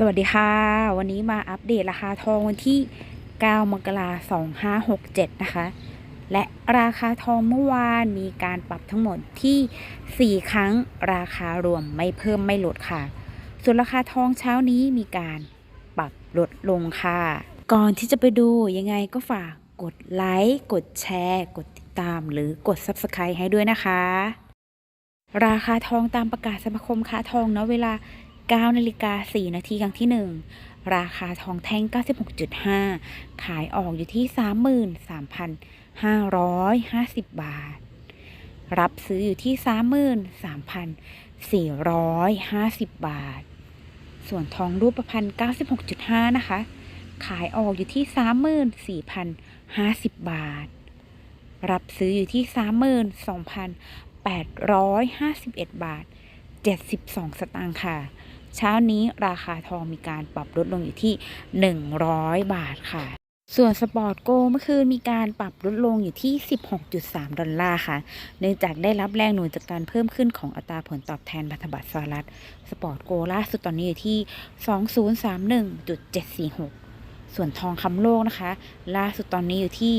สวัสดีค่ะ วันนี้มาอัปเดตราคาทองวันที่ 9 มกราคม 2567 นะคะ และราคาทองเมื่อวานมีการปรับทั้งหมดที่ 4 ครั้งราคารวมไม่เพิ่มไม่ลดค่ะ ส่วนราคาทองเช้านี้มีการปรับลดลงค่ะ ก่อนที่จะไปดูยังไงก็ฝากกดไลค์ กดแชร์ กดติดตามหรือกด Subscribe ให้ด้วยนะคะ ราคาทองตามประกาศสมาคมค้าทองเนาะเวลา 9นาฬิกา4นาทีครั้งที่ 1 ราคาทองแท่ง 96.5 ขายออกอยู่ที่ 33,550 บาท รับซื้ออยู่ที่ 33,450 บาท ส่วนทองรูปประพันธ์96.5 นะคะ ขายออกอยู่ที่ 34,050 บาท รับซื้ออยู่ที่ 32,851 บาท 72 สตางค์ค่ะ เช้านี้ราคาทองมีการปรับลดลงอยู่ที่ 100 บาทค่ะ ส่วนสปอร์ตโกเมื่อคืนมีการปรับลดลงอยู่ที่ 16.3 ดอลลาร์ค่ะ เนื่องจากได้รับแรงหนุนจากการเพิ่มขึ้นของอัตราผลตอบแทนพันธบัตรสหรัฐ สปอร์ตโกล่าสุดตอนนี้อยู่ที่ 2031.746ส่วนทองคำโลกนะคะ ล่าสุดตอนนี้อยู่ที่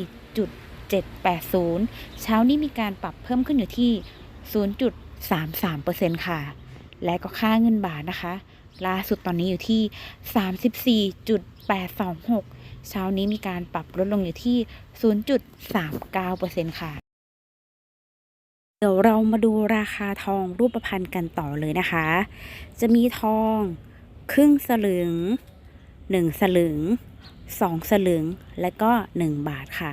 2034.780 เช้านี้มีการปรับเพิ่มขึ้นอยู่ที่ 0.33%ค่ะ และก็ค่าเงินบาทนะคะ ล่าสุดตอนนี้อยู่ที่ 34.826 เช้านี้มีการปรับลดลงอยู่ที่ 0.39%ค่ะเดี๋ยวเรามาดูราคาทองรูปพรรณกันต่อเลยนะคะ จะมีทองครึ่งสลึง 1 สลึง 2 สลึง และก็ 1 บาทค่ะ